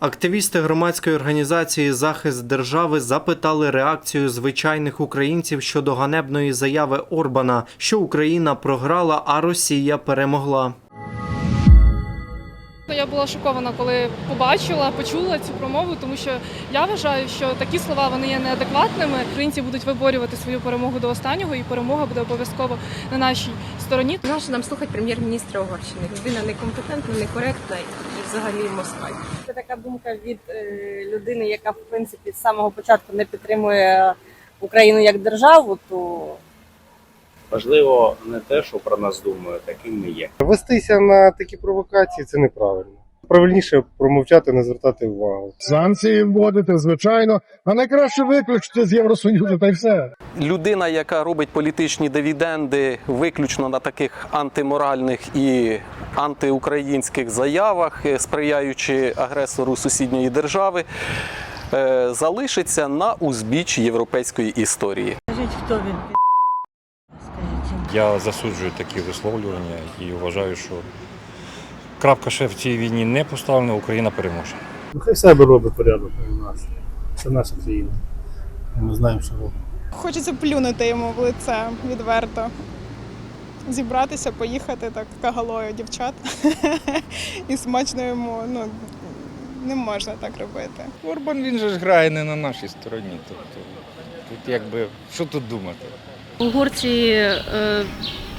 Активісти громадської організації Захист держави запитали реакцію звичайних українців щодо ганебної заяви Орбана, що Україна програла, а Росія перемогла. Я була шокована, коли побачила, почула цю промову, тому що я вважаю, що такі слова вони є неадекватними. Українці будуть виборювати свою перемогу до останнього, і перемога буде обов'язково на нашій стороні. Нащо нам слухати прем'єр-міністра Угорщини? Людина некомпетентна, некоректна і взагалі москаль. Це така думка від е, людини, яка в принципі з самого початку не підтримує Україну як державу, то Важливо не те, що про нас думають, яким ми є. Вестися на такі провокації це неправильно. Правильніше промовчати, не звертати увагу. Санкції вводити, звичайно, а найкраще виключити з Євросоюзу та й все. людина, яка робить політичні дивіденди виключно на таких антиморальних і антиукраїнських заявах, е, сприяючи агресору сусідньої держави, е, залишиться на узбіччі європейської історії. Я засуджую такі висловлювання і вважаю, що крапка ще в цій війні не поставлена, Україна переможе. Хай себе робить порядок у нас. Це наша країна. Ми знаємо, що робить. Хочеться плюнути йому в лице відверто. Зібратися, поїхати так кагалою дівчат. І смачно йому ну, не можна так робити. Орбан він же ж грає не на нашій стороні. Тобто тут якби що тут думати? Угорці е,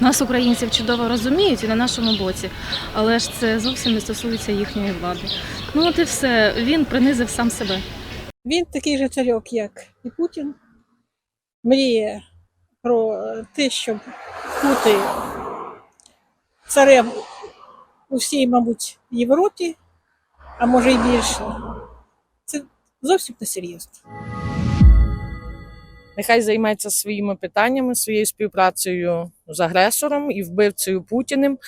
нас, українців, чудово розуміють і на нашому боці, але ж це зовсім не стосується їхньої влади. Ну от і все, він принизив сам себе. він такий же царьок, як і Путін, мріє про те, щоб бути царем у всій, мабуть, Європі, а може й більше. Це зовсім не серйозно. Нехай займеться своїми питаннями, своєю співпрацею з агресором і вбивцею Путіним.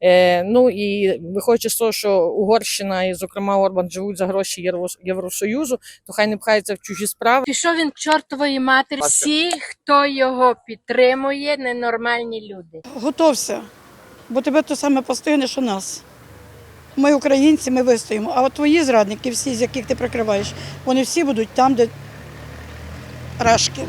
Е, ну і виходячи з того, що Угорщина і, зокрема, Орбан живуть за гроші Євро- Євросоюзу, то хай не пхається в чужі справи. Пішов він к чортової матері. Всі, хто його підтримує, ненормальні люди. Готовся, бо тебе то саме постигне, що нас. Ми українці, ми вистоїмо. А от твої зрадники, всі, з яких ти прикриваєш, вони всі будуть там, де рашки.